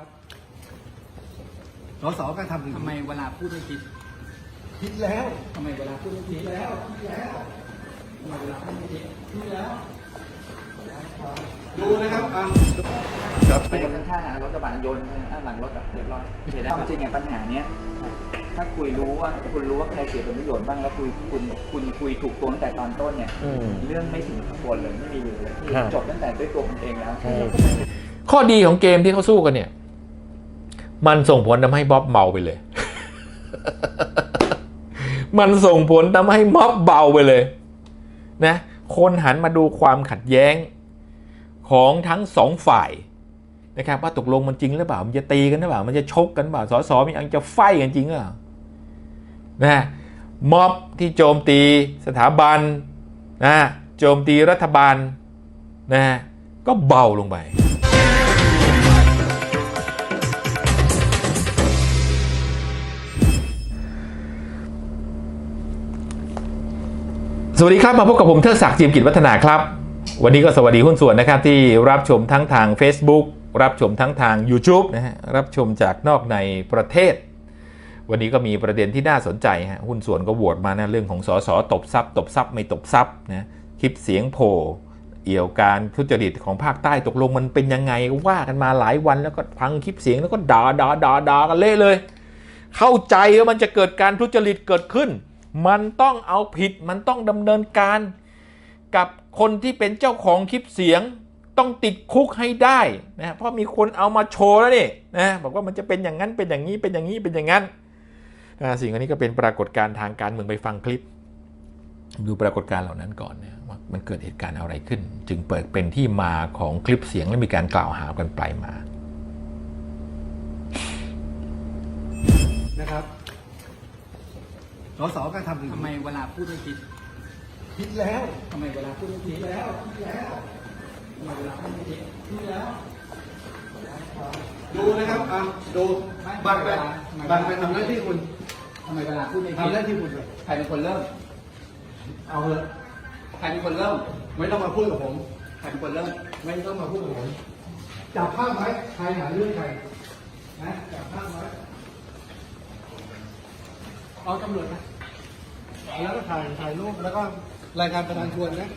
นะครับสสก็ทำอย่างทำไมนี้เวลาพูดไม่คิดคิดแล้วทำไมเวลาพูดไม่คิดแล้วทำไมเวลาพูดไม่คิดคิดแล้ว ดูนะครับอะครับไปข้างๆรถกระบะโยนข้างหลังรถอะเรียบร้อยความจริงไงปัญหาเนี้ยถ้าคุยรู้ว่าคุณรู้ว่าใครเสียผลประโยชน์บ้างแล้วคุยคุณคุณคุยถูกตัวตั้งแต่ตอนต้นเนี่ยอืมเรื่องไม่ถึงข้างบนเลยไม่มีอยู่เลยครับจบตั้งแต่ด้วยตัวคุณเองแล้วข้อดีของเกมที่เขาสู้กันเนี่ย มันส่งผลทำให้บ๊อบเมาไปเลย มันส่งผลทำให้ม็อบเบาไปเลยนะคนหันมาดูความขัดแย้งของทั้งสองฝ่ายนะครับว่าตกลงมันจริงหรือเปล่ามันจะตีกันหรือเปล่ามันจะชกกันหรือเปล่าสอสอมีอังจะไฟกันจริงหรือเปล่านะม็อบที่โจมตีสถาบันนะโจมตีรัฐบาลนะก็เบาลงไป สวัสดีครับ มาพบกับผมเทิดศักดิ์จิมกิจวัฒนาครับ วันนี้ก็สวัสดีหุ้นส่วนนะครับ ที่รับชมทั้งทาง Facebook รับชมทั้งทาง YouTube นะฮะรับชมจากนอกในประเทศ วันนี้ก็มีประเด็นที่น่าสนใจฮะหุ้นส่วนก็โหวตมานะเรื่องของสสตบทรัพย์ตบทรัพย์ไม่ตบทรัพย์นะคลิปเสียงโผล่เอี่ยวการทุจริตของภาคใต้ตกลงมันเป็นยังไงว่ากันมาหลายวันแล้วก็ฟังคลิปเสียงแล้วก็ด่าด่าด่าด่ากันเละเลย เข้าใจว่ามันจะเกิดการทุจริตเกิดขึ้น มันต้องเอาผิดมันต้องดำเนินการ กับคนที่เป็นเจ้าของคลิปเสียง ต้องติดคุกให้ได้นะเพราะมีคนเอามาโชว์แล้วนี่นะบอกว่ามันจะเป็นอย่างนั้นเป็นอย่างนี้เป็นอย่างนี้เป็นอย่างนั้นนะสิ่งอันนี้ก็เป็นปรากฏการณ์ทางการเมืองไปฟังคลิป ดูปรากฏการณ์เหล่านั้นก่อนนะว่ามันเกิดเหตุการณ์อะไรขึ้น จึงเปิดเป็นที่มาของคลิปเสียงและมีการกล่าวหากันไปมานะครับ สสก็ทำอย่างทำไมนี้เวลาพูดไม่คิดคิดแล้วทำไมเวลาพูดไม่คิดแล้วทำไมเวลาพูดไม่คิดคิดแล้ว ดูนะครับอะดูบังไปบังไปทำหน้าที่คุณทำไมเวลาพูดไม่คิดทำหน้าที่คุณไปใครเป็นคนเริ่ม เอาเถอะใครเป็นคนเริ่ม ไม่ต้องมาพูดกับผมใครเป็นคนเริ่ม ไม่ต้องมาพูดกับผมจับภาพไว้ใครหาเรื่องใครนะจับภาพไว้เอาตำรวจนะ แล้วก็ถ่ายถ่ายรูปแล้วก็รายการประธานชวนนะ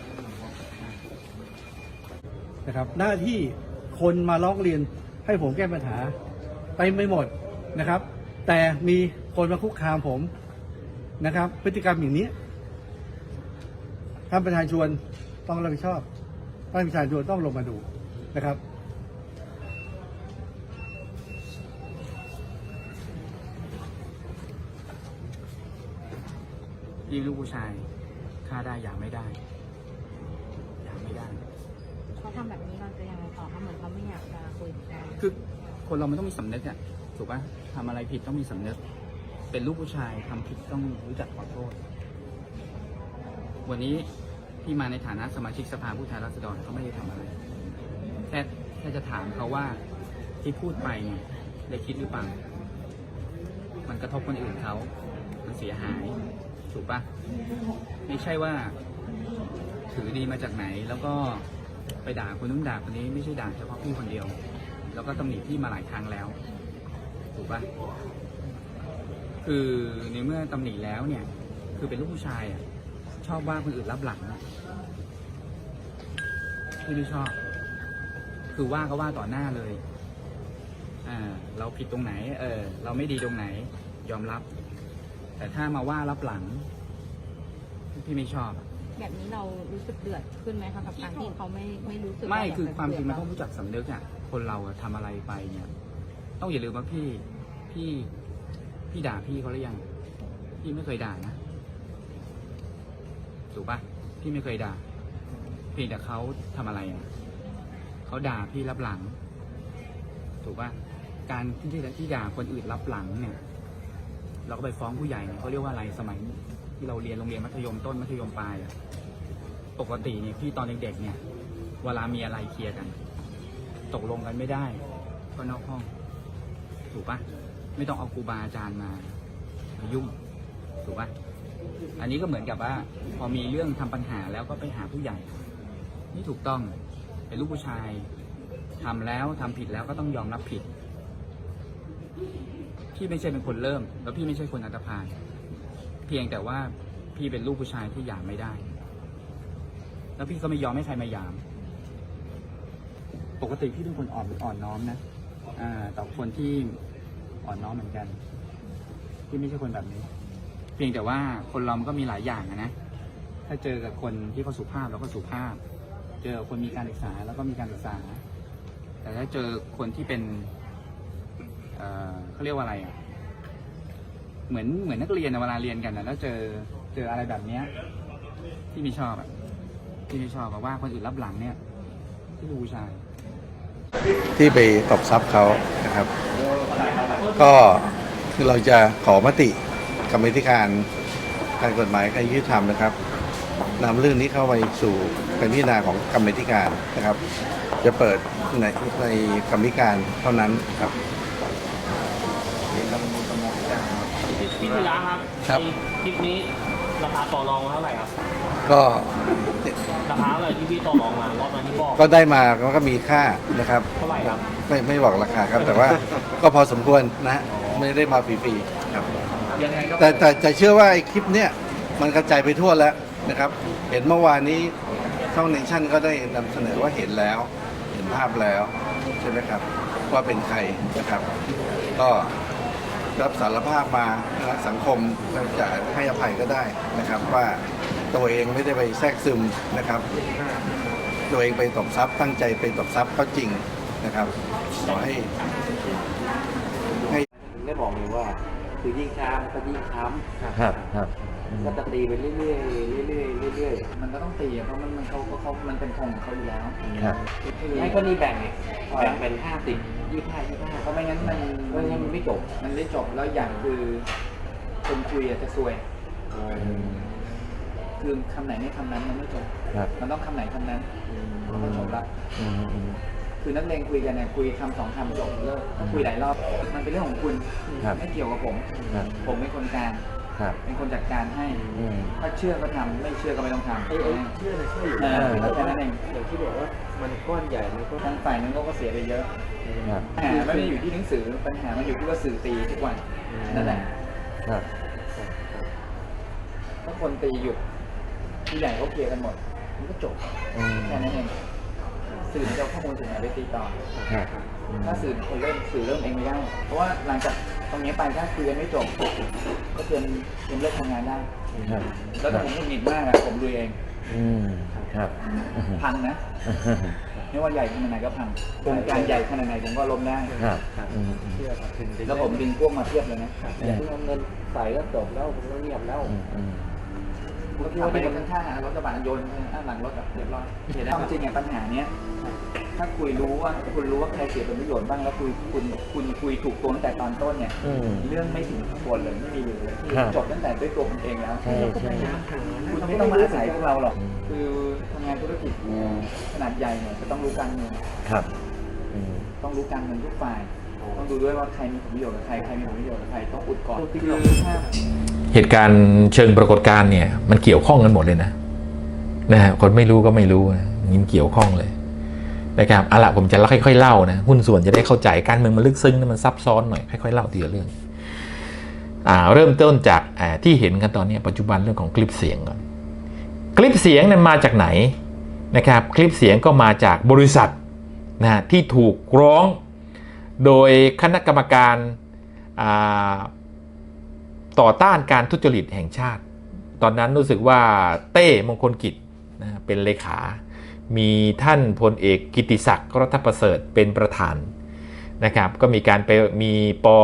นะครับ หน้าที่คนมาร้องเรียนให้ผมแก้ปัญหาไปไม่หมดนะครับ แต่มีคนมาคุกคามผมนะครับ พฤติกรรมอย่างนี้ท่านประธานชวนต้องรับผิดชอบท่านประธานชวนต้องลงมาดูนะครับ พี่ลูกผู้ชายฆ่าได้อย่างไม่ได้อย่างไม่ได้เขาทำแบบนี้เราจะยังไงต่อคะเหมือนเขาไม่อยากจะคุยกันคือคนเรามันต้องมีสำนึกอะถูกปะทำอะไรผิดต้องมีสำนึก เป็นลูกผู้ชายทำผิดต้องรู้จักขอโทษ วันนี้พี่มาในฐานะสมาชิกสภาผู้แทนราษฎรเขาไม่ได้ทำอะไร แค่แค่จะถามเขาว่าที่พูดไปเนี่ยได้คิดหรือเปล่า มันกระทบคนอื่นเขา มันเสียหาย ถูกปะไม่ใช่ว่า ถือดีมาจากไหน แล้วก็ไปด่าคนนู้นด่าคนนี้ไม่ใช่ด่าเฉพาะพี่คนเดียว แล้วก็ตำหนิพี่มาหลายครั้งแล้ว ถูกปะคือในเมื่อตำหนิแล้วเนี่ย คือเป็นลูกผู้ชายอะชอบว่าคนอื่นรับหลังอะพี่ไม่ชอบ คือว่าก็ว่าต่อหน้าเลย อ่า เราผิดตรงไหน เออ เราไม่ดีตรงไหน ยอมรับ แต่ถ้ามาว่ารับหลัง พี่ไม่ชอบอะแบบนี้เรารู้สึกเดือดขึ้นไหมคะกับการที่เขาไม่ไม่รู้สึกไม่ยกคือจะความจริงมันเตืต้องรู้จักสำนึกอะคนเราอะทำอะไรไปเนี่ย ต้องอย่าลืมว่าพี่พี่พี่ด่าพี่เขาหรือยัง พี่ไม่เคยด่านะถูกปะพี่ไม่เคยด่า เพียงแต่เขาทำอะไรอะเขาด่าพี่รับหลัง ถูกปะการที่ที่ด่าคนอื่นรับหลังเนี่ย เราก็ไปฟ้องผู้ใหญ่เนี่ยเขาเรียกว่าอะไรสมัยที่เราเรียนโรงเรียนมัธยมต้นมัธยมปลายอะปกติเนี่ยพี่ตอนเด็กๆเนี่ย เวลามีอะไรเคลียร์กัน ตกลงกันไม่ได้ ก็นอกห้อง ถูกปะไม่ต้องเอาครูบาอาจารย์มามายุ่ง ถูกปะอันนี้ก็เหมือนกับว่า พอมีเรื่องทำปัญหาแล้วก็ไปหาผู้ใหญ่ นี่ถูกต้องเป็นลูกผู้ชายทำแล้วทำผิดแล้วก็ต้องยอมรับผิด พี่ไม่ใช่เป็นคนเริ่ม แล้วพี่ไม่ใช่คนอันตพาลเพียงแต่ว่าพี่เป็นลูกผู้ชายที่หยามไม่ได้ แล้วพี่ก็ไม่ยอมให้ใครมาหยาม ปกติพี่เป็นคนอ่อนอ่อนน้อมนะอ่าต่อคนที่อ่อนน้อมเหมือนกัน พี่ไม่ใช่คนแบบนี้ เพียงแต่ว่าคนเรามันก็มีหลายอย่างนะ ถ้าเจอกับคนที่เขาสุภาพเราก็สุภาพ เจอคนมีการศึกษาแล้วก็มีการศึกษา แต่ถ้าเจอคนที่เป็น เขาเรียกว่าอะไรอะ เหมือนเหมือนนักเรียนอะเวลาเรียนกันนะแล้วเจอเจออะไรแบบเนี้ย ที่ไม่ชอบอะที่ไม่ชอบอะว่าคนอื่นรับหลังเนี่ย ที่ดูชาย ที่ไปตบทรัพย์เขานะครับ ก็คือเราจะขอมติกรรมธิการการกฎหมายการยุติธรรมนะครับนำเรื่องนี้เข้าไปสู่เป็นพิจารณาของกรรมธิการนะครับ จะเปิดในในกรรมธิการเท่านั้นครับ พี่ธีระครับครับไอ้คลิปนี้ราคาต่อรองมาเท่าไหร่ครับ ก็ราคาเท่าไหร่ที่พี่ต่อรองมารอบนั้นที่บอก ก็ได้มาก็มีค่านะครับเท่าไหร่ครับ ไม่ไม่บอกราคาครับ แต่ว่า ก็พอสมควรนะฮะไม่ได้มาฟรีๆครับยังไงก็แต่แต่แต่เชื่อว่าไอ้คลิปเนี้ยมันกระจายไปทั่วแล้วนะครับ เห็นเมื่อวานนี้ช่องเนชั่นก็ได้นำเสนอว่าเห็นแล้ว เห็นภาพแล้วใช่ไหมครับ ว่าเป็นใครนะครับ ก็ รับสารภาพมานะครับสังคมก็จะให้อภัยก็ได้นะครับ ว่าตัวเองไม่ได้ไปแทรกซึมนะครับ ตัวเองไปตบทรัพย์ตั้งใจไปตบทรัพย์ก็จริงนะครับขอให้ได้บอกเลยว่า คือยิ่งช้ามันก็ยิ่งช้ครับครับำ ก็จะตีไปเรื่อยๆเรื่อยๆเรื่อยมันก็ต้องตีอะเพราะมันมันเขาเขาเขามันเป็นธงของเขาอยู่แล้วครับๆให้ก็นี่แบ่งไงแบ่งเป็นห้าสิบยี่ห้ายี่ห้าเพราะไม่งั้นมันเพราะงั้นมันไม่จบ มันไม่จบแล้วอย่างคือคนคุยอะจะซวย คือคำไหนไม่คำนั้นมันไม่จบ ครับ มันต้องคำไหนคำนั้นมันก็จบละ อืมอืมคือนักเลงคุยกันเนี่ยคุยคำสองคำจบเลิกถ้าคุยหลายรอบ มันเป็นเรื่องของคุณ ครับไม่เกี่ยวกับผม ครับ ผมเป็นคนกลาง ครับเป็นคนจัดการให้อืม ถ้าเชื่อก็ทำไม่เชื่อก็ไม่ต้องทำไอ้ไอ้เชื่อนะเชื่ออยู่เออแค่นั้นเองอย่างที่บอกว่ามันก้อนใหญ่มันก็ทางฝ่ายนึงก็เสียไปเยอะครับ ปัญหาไม่ได้อยู่ที่หนังสือปัญหามันอยู่ที่ว่าสื่อตีทุกวันนั่นแหละ ครับ ถ้าคนตีหยุดผู้ใหญ่เขาเคลียร์กันหมด มันก็จบอืม แค่นั้นเองสื่อมันจะเอาข้อมูลจากไหนไปตีต่อ ครับถ้าสื่อคนเริ่มสื่อเริ่มเองไม่ได้เพราะว่าหลังจาก ตรงนี้ไปถ้าคุยกันไม่จบ ก็เตรียมเตรียมเลิกทำงานได้ ครับแล้วถ้าผมหงุดหงิดมากอะผมลุยเอง อืมครับ พังนะ ไม่ว่าใหญ่ขนาดไหนก็พังโครงการใหญ่ขนาดไหนผมก็ล้มได้ครับอืมอืม เชื่อครับถึงแล้วผมดึงพวกมาเทียบเลยนะอย่าเพิ่งเอาเงินใส่ก็จบแล้วผมก็เงียบแล้ว อืมอืม คุณทำไปข้างๆอะรถกระบะโยนข้างหลังรถอะเรียบร้อยความจริงเนี่ยปัญหาเนี้ยถ้าคุยรู้ว่าคุณรู้ว่าใครเสียผลประโยชน์บ้างแล้วคุยคุณคุณคุยถูกตัวตั้งแต่ตอนต้นเนี่ยอืมเรื่องไม่ถึงข้างบนเลยไม่มีเลยครับจบตั้งแต่ด้วยตัวคุณเองแล้วใช่ใช่คุณไม่ต้องมาอาศัยพวกเราหรอกคือทำงานธุรกิจขนาดใหญ่เนี่ยจะต้องรู้การเงินครับอืมต้องรู้การเงินทุกฝ่าย ต้องดูด้วยว่าใครมีผลประโยชน์กับใครใครมีผลประโยชน์กับใครต้องอุดก่อนคือถ้า เหตุการณ์เชิงปรากฏการณ์เนี่ยมันเกี่ยวข้องกันหมดเลยนะนะฮะคนไม่รู้ก็ไม่รู้นะมันเกี่ยวข้องเลยนะครับเอาละผมจะค่อยๆเล่านะหุ้นส่วนจะได้เข้าใจการเมืองมันลึกซึ้งนะมันซับซ้อนหน่อยค่อยๆเล่าทีละเรื่องอ่าเริ่มต้นจากอ่าที่เห็นกันตอนนี้ปัจจุบันเรื่องของคลิปเสียงก่อนคลิปเสียงเนี่ยมาจากไหนนะครับคลิปเสียงก็มาจากบริษัทนะฮะที่ถูกร้องโดยคณะกรรมการอ่า ต่อต้านการทุจริตแห่งชาติ ตอนนั้นรู้สึกว่าเต้มงคลกิจนะเป็นเลขา มีท่านพลเอกกิติศักดิ์รัฐประเสริฐเป็นประธานนะครับ ก็มีการไปมีปอ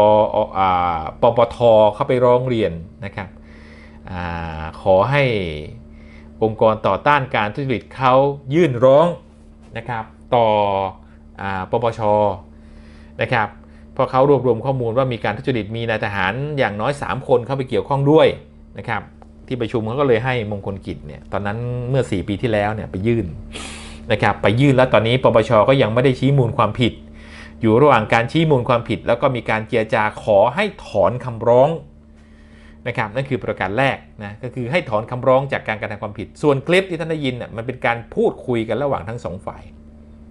ปปทเข้าไปร้องเรียนนะครับอขอให้องค์กรต่อต้านการทุจริตเขายื่นร้องนะครับ ต่ออปปชนะครับ เพราะเขารวบรวมข้อมูลว่ามีการทุจริตมีนายทหารอย่างน้อย 3 คนเข้าไปเกี่ยวข้องด้วยนะครับที่ประชุมเขาก็เลยให้มงคลกิจเนี่ยตอนนั้นเมื่อ 4 ปีที่แล้วเนี่ยไปยื่นนะครับไปยื่นแล้วตอนนี้ปปชก็ยังไม่ได้ชี้มูลความผิด อยู่ระหว่างการชี้มูลความผิด แล้วก็มีการเจรจาขอให้ถอนคำร้องนะครับนั่นคือประการแรกนะก็คือให้ถอนคำร้องจากการกระทำความผิด ส่วนคลิปที่ท่านได้ยินน่ะมันเป็นการพูดคุยกันระหว่างทั้งสองฝ่าย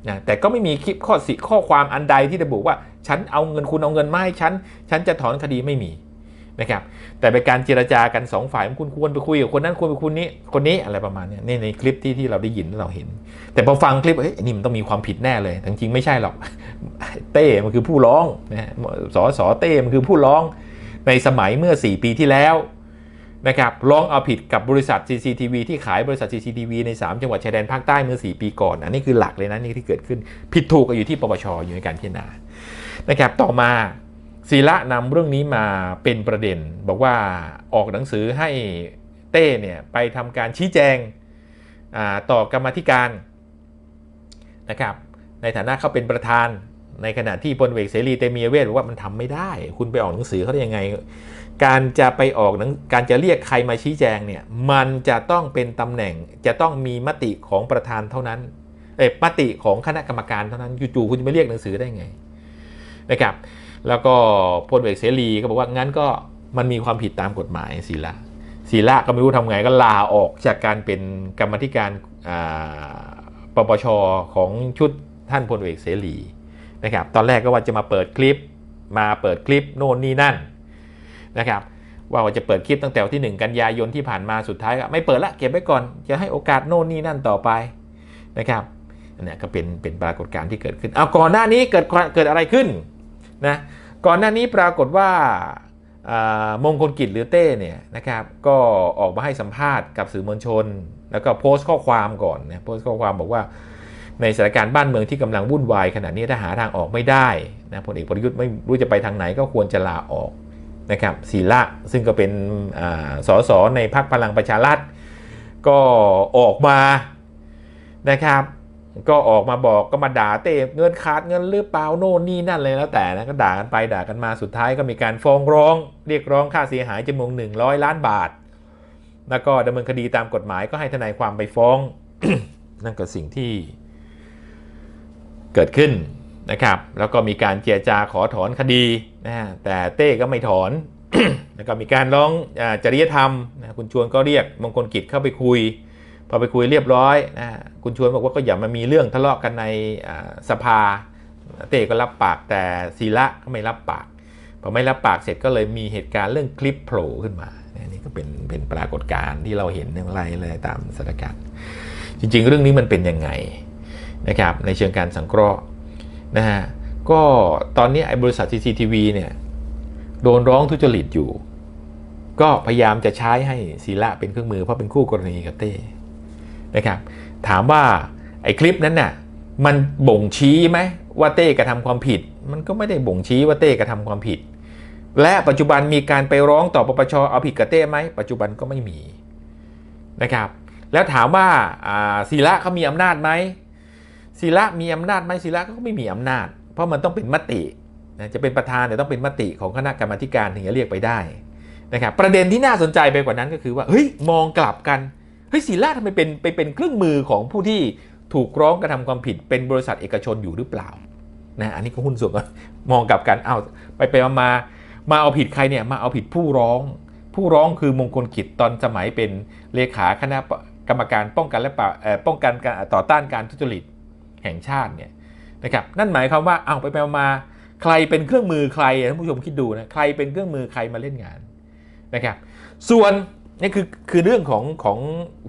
นะแต่ก็ไม่มีคลิปข้อสิข้อความอันใดที่ระบุว่า ฉันเอาเงินคุณเอาเงินมาให้ฉัน ฉันจะถอนคดีไม่มีนะครับแต่เป็นการเจรจากันสองฝ่ายคุณควรไปคุยกับคนนั้นควรไปคุยนี้คนนี้อะไรประมาณนี้ในในคลิปที่ที่เราได้ยินเราเห็น แต่พอฟังคลิปเฮ้ยนี่มันต้องมีความผิดแน่เลยแต่จริงไม่ใช่หรอกเต้มันคือผู้ร้องนะฮะสอสอเต้มันคือผู้ร้องในสมัยเมื่อ 4 ปีที่แล้ว นะครับร้องเอาผิดกับบริษัท CCTV ที่ขายบริษัท CCTV ใน 3 จังหวัดชายแดนภาคใต้เมื่อ 4 ปีก่อน อันนี้คือหลักเลยนะนี่ที่เกิดขึ้น ผิดถูกก็อยู่ที่ปปชอยู่ในการพิจารณานะครับต่อมาศิระนำเรื่องนี้มาเป็นประเด็น บอกว่าออกหนังสือให้เต้เนี่ยไปทำการชี้แจงต่อกรรมาธิการนะครับในฐานะเขาเป็นประธานในขณะที่พลเอกเสรีเตมีเวทบอกว่ามันทำไม่ได้ คุณไปออกหนังสือเขาได้ยังไง การจะไปออกหนังการจะเรียกใครมาชี้แจงเนี่ยมันจะต้องเป็นตำแหน่งจะต้องมีมติของประธานเท่านั้นเอ้มติของคณะกรรมการเท่านั้นจู่ๆคุณจะไปเรียกหนังสือได้ไงนะครับ แล้วก็พลเอกเสรีก็บอกว่างั้นก็มันมีความผิดตามกฎหมายศิละศิละก็ไม่รู้ทำไงก็ลาออกจากการเป็นกรรมธิการปปชของชุดท่านพลเอกเสรีนะครับ ตอนแรกก็ว่าจะมาเปิดคลิป มาเปิดคลิปโน่นนี่นั่น นะครับว่าจะเปิดคลิปตั้งแต่วันที่ 1 กันยายนที่ผ่านมาสุดท้ายก็ไม่เปิดละเก็บไว้ก่อน จะให้โอกาสโน่นนี่นั่นต่อไปนะครับอันนี้ก็เป็นเป็นปรากฏการณ์ที่เกิดขึ้นเอาก่อนหน้านี้เกิดเกิดอะไรขึ้นนะก่อนหน้านี้ปรากฏว่ามงคลกิจหรือเต้เนี่ยนะครับก็ออกมาให้สัมภาษณ์กับสื่อมวลชน แล้วก็โพสต์ข้อความก่อนนะโพสต์ข้อความบอกว่าในสถานการณ์บ้านเมืองที่กำลังวุ่นวายขณะนี้ถ้าหาทางออกไม่ได้นะพลเอกประยุทธ์ไม่รู้จะไปทางไหนก็ควรจะลาออก นะครับศีละซึ่งก็เป็นอาสสในพรรคพลังประชารัฐก็ออกมานะครับ ก็ออกมาบอกก็มาด่าเต้เงินขาดเงินหรือเปล่าโน่นนี่นั่นเลยแล้วแต่นะก็ด่ากันไปด่ากันมาสุดท้ายก็มีการฟ้องร้อง เรียกร้องค่าเสียหายจำนวนหนึ่งร้อยล้านบาท แล้วก็ดำเนินคดีตามกฎหมายก็ให้ทนายความไปฟ้อง นั่นก็สิ่งที่เกิดขึ้นนะครับ แล้วก็มีการเจรจาขอถอนคดี นะแต่เต้ก็ไม่ถอนแล้วก็มีการร้องจริยธรรมนะคุณชวนก็เรียกมงคลกิจเข้าไปคุย พอไปคุยเรียบร้อยนะคุณชวนบอกว่าก็อย่ามามีเรื่องทะเลาะกันในสภา เต้ก็รับปากแต่ศิระก็ไม่รับปากพอไม่รับปากเสร็จก็เลยมีเหตุการณ์เรื่องคลิปโผล่ขึ้นมาอันนี่ก็เป็นเป็นปรากฏการณ์ที่เราเห็นในอะไรเลยตามสถานการณ์จริง ๆ เรื่องนี้มันเป็นยังไงนะครับในเชิงการสังเคราะห์นะฮะ ก็ตอนนี้ไอ้บริษัท CCTV เนี่ยโดนร้องทุจริตอยู่ ก็พยายามจะใช้ให้ศิละเป็นเครื่องมือเพราะเป็นคู่กรณีกับเต้นะครับถามว่าไอ้คลิปนั้นน่ะมันบ่งชี้ไหมว่าเต้กระทำความผิด มันก็ไม่ได้บ่งชี้ว่าเต้กระทำความผิด และปัจจุบันมีการไปร้องต่อปปชเอาผิดกับเต้ไหมปัจจุบันก็ไม่มีนะครับแล้วถามว่าศิละเขามีอำนาจไหมศิระมีอำนาจไหมศิระก็ไม่มีอำนาจ เพราะมันต้องเป็นมตินะจะเป็นประธานแต่ต้องเป็นมติของคณะกรรมาธิการถึงจะเรียกไปได้นะครับประเด็นที่น่าสนใจไปกว่านั้นก็คือว่าเฮ้ยมองกลับกันเฮ้ยศิระทำไมเป็นไปเป็นเครื่องมือของผู้ที่ถูกร้องกระทำความผิดเป็นบริษัทเอกชนอยู่หรือเปล่านะอันนี้ก็หุ้นส่วนก็มองกลับกันเอาไปไปมามามาเอาผิดใครเนี่ยมาเอาผิดผู้ร้อง ผู้ร้องคือมงคลกิจตอนสมัยเป็นเลขาคณะกรรมการป้องกันและป้องกันการต่อต้านการทุจริตแห่งชาติเนี่ย นะครับนั่นหมายความว่าเอาไปไปมาใครเป็นเครื่องมือใครท่านผู้ชมคิดดูนะใครเป็นเครื่องมือใครมาเล่นงานนะครับส่วนนี่คือคือเรื่องของของ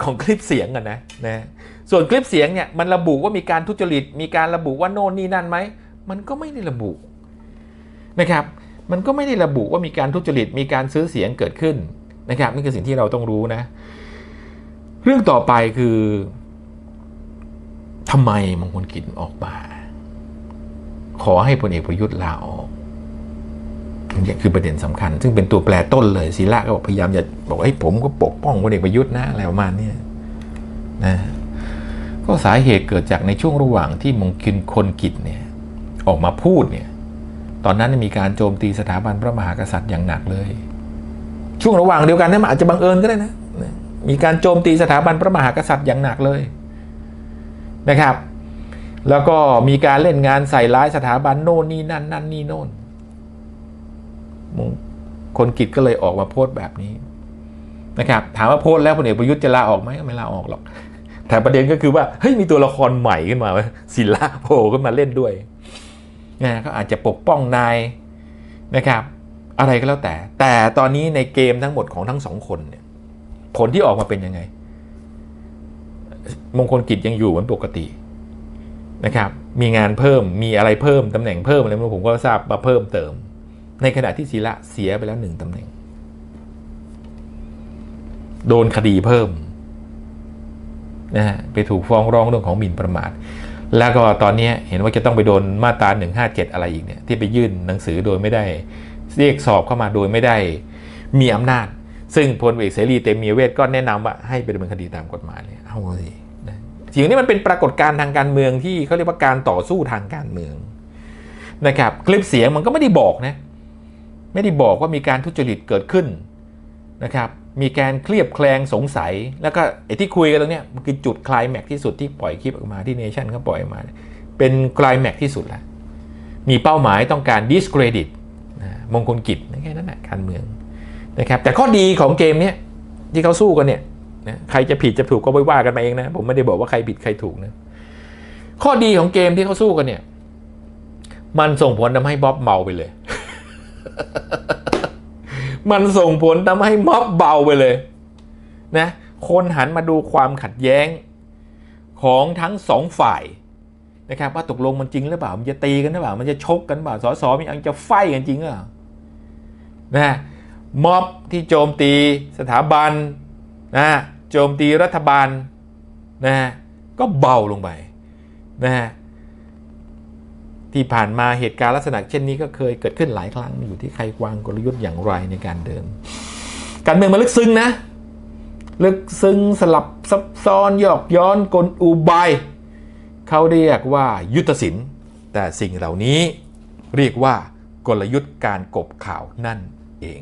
ของคลิปเสียงกันนะนะส่วนคลิปเสียงเนี่ยมันระบุว่ามีการทุจริต มีการระบุว่าโน่นนี่นั่นไหมมันก็ไม่ได้ระบุนะครับมันก็ไม่ได้ระบุว่ามีการทุจริต มีการซื้อเสียงเกิดขึ้นนะครับนี่คือสิ่งที่เราต้องรู้นะ เรื่องต่อไปคือทำไมมงคลกิจออกมา ขอให้พลเอกประยุทธ์ลาออกนี่คือประเด็นสำคัญ ซึ่งเป็นตัวแปรต้นเลยศิระก็บอกพยายามจะบอกให้ผมก็ปกป้องพลเอกประยุทธ์นะอะไรประมาณเนี้ยนะก็สาเหตุเกิดจากในช่วงระหว่างที่มงคลคนกิจเนี่ยออกมาพูดเนี่ยตอนนั้นมีการโจมตีสถาบันพระมหากษัตริย์อย่างหนักเลย ช่วงระหว่างเดียวกันนะมันอาจจะบังเอิญก็ได้นะมีการโจมตีสถาบันพระมหากษัตริย์อย่างหนักเลยนะครับ แล้วก็มีการเล่นงานใส่ร้ายสถาบันโน่นนี่นั่นนั่นนี่โน่นมงคนกิจก็เลยออกมาโพสต์แบบนี้นะครับถามว่าโพสต์แล้วพลเอกประยุทธ์จะลาออกไหมก็ไม่ลาออกหรอก แต่ประเด็นก็คือว่าเฮ้ยมีตัวละครใหม่ขึ้นมาศิลาโผล่ขึ้นมาเล่นด้วยนะก็อาจจะปกป้องนายนะครับ อะไรก็แล้วแต่ แต่ตอนนี้ในเกมทั้งหมดของทั้งสองคนเนี่ยผลที่ออกมาเป็นยังไง มงคลกิจยังอยู่เหมือนปกติ นะครับมีงานเพิ่มมีอะไรเพิ่มตำแหน่งเพิ่มอะไรไม่รู้ผมก็ทราบมาเพิ่มเติม ในขณะที่ศิละเสียไปแล้วหนึ่งตำแหน่ง โดนคดีเพิ่มนะฮะไปถูกฟ้องร้องเรื่องของหมิ่นประมาท แล้วก็ตอนนี้เห็นว่าจะต้องไปโดนมาตรา157 อะไรอีกเนี่ยที่ไปยื่นหนังสือโดยไม่ได้ เรียกสอบเข้ามาโดยไม่ได้มีอำนาจ ซึ่งพลเอกเสรีเตมีเวทก็แนะนำว่าให้ไปดำเนินคดีตามกฎหมายเลยเอาสิิ่งนี้มันเป็นปรากฏการณ์ทางการเมืองที่เขาเรียกว่าการต่อสู้ทางการเมืองนะครับคลิปเสียงมันก็ไม่ได้บอกนะไม่ได้บอกว่ามีการทุจริตเกิดขึ้นนะครับมีการเคลียบแคลงสงสัย แล้วก็ไอ้ที่คุยกันตรงนี้มันคือจุดคลายแม็กที่สุดที่ปล่อยคลิปออกมาที่เนชั่นเขาปล่อยออกมา เป็นคลายแม็กที่สุดแล้วมีเป้าหมายต้องการ discredit นะมงคลกิจแค่นั้นแหละการเมืองนะครับแต่ข้อดีของเกมนี้ที่เขาสู้กันเนี่ย นะใครจะผิดจะถูกก็ไม่ว่ากันมาเองนะ ผมไม่ได้บอกว่าใครผิดใครถูกนะ ข้อดีของเกมที่เขาสู้กันเนี่ย มันส่งผลทำให้บ๊อบเมาไปเลย มันส่งผลทำให้ม็อบเบาไปเลย นะ คนหันมาดูความขัดแย้งของทั้งสองฝ่ายนะครับว่าตกลงมันจริงหรือเปล่า มันจะตีกันหรือเปล่า มันจะชกกันหรือเปล่า สสมีอันจะไฟกันจริงหรือเปล่านะม็อบที่โจมตีสถาบัน นะโจมตีรัฐบาลนะก็เบาลงไปนะฮะที่ผ่านมาเหตุการณ์ลักษณะเช่นนี้ก็เคยเกิดขึ้นหลายครั้งอยู่ที่ใครวางกลยุทธ์อย่างไรในการเดิน การเมืองมันลึกซึ้งนะ ลึกซึ้งสลับซับซ้อนหยอกย้อนกลอุบายเขาเรียกว่ายุทธศิลป์ แต่สิ่งเหล่านี้เรียกว่ากลยุทธ์การกบข่าวนั่นเอง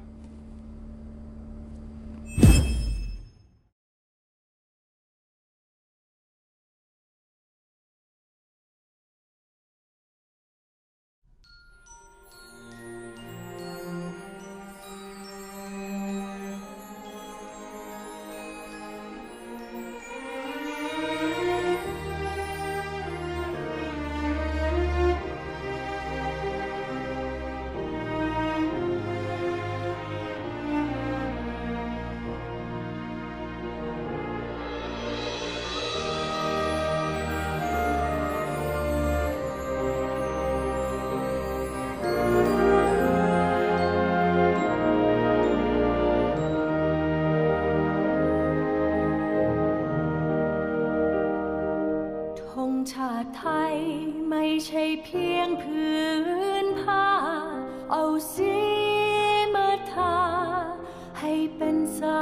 ชาติไทยไม่ใช่เพียงพื้นผ้า เอาสีมาทาให้เป็นสา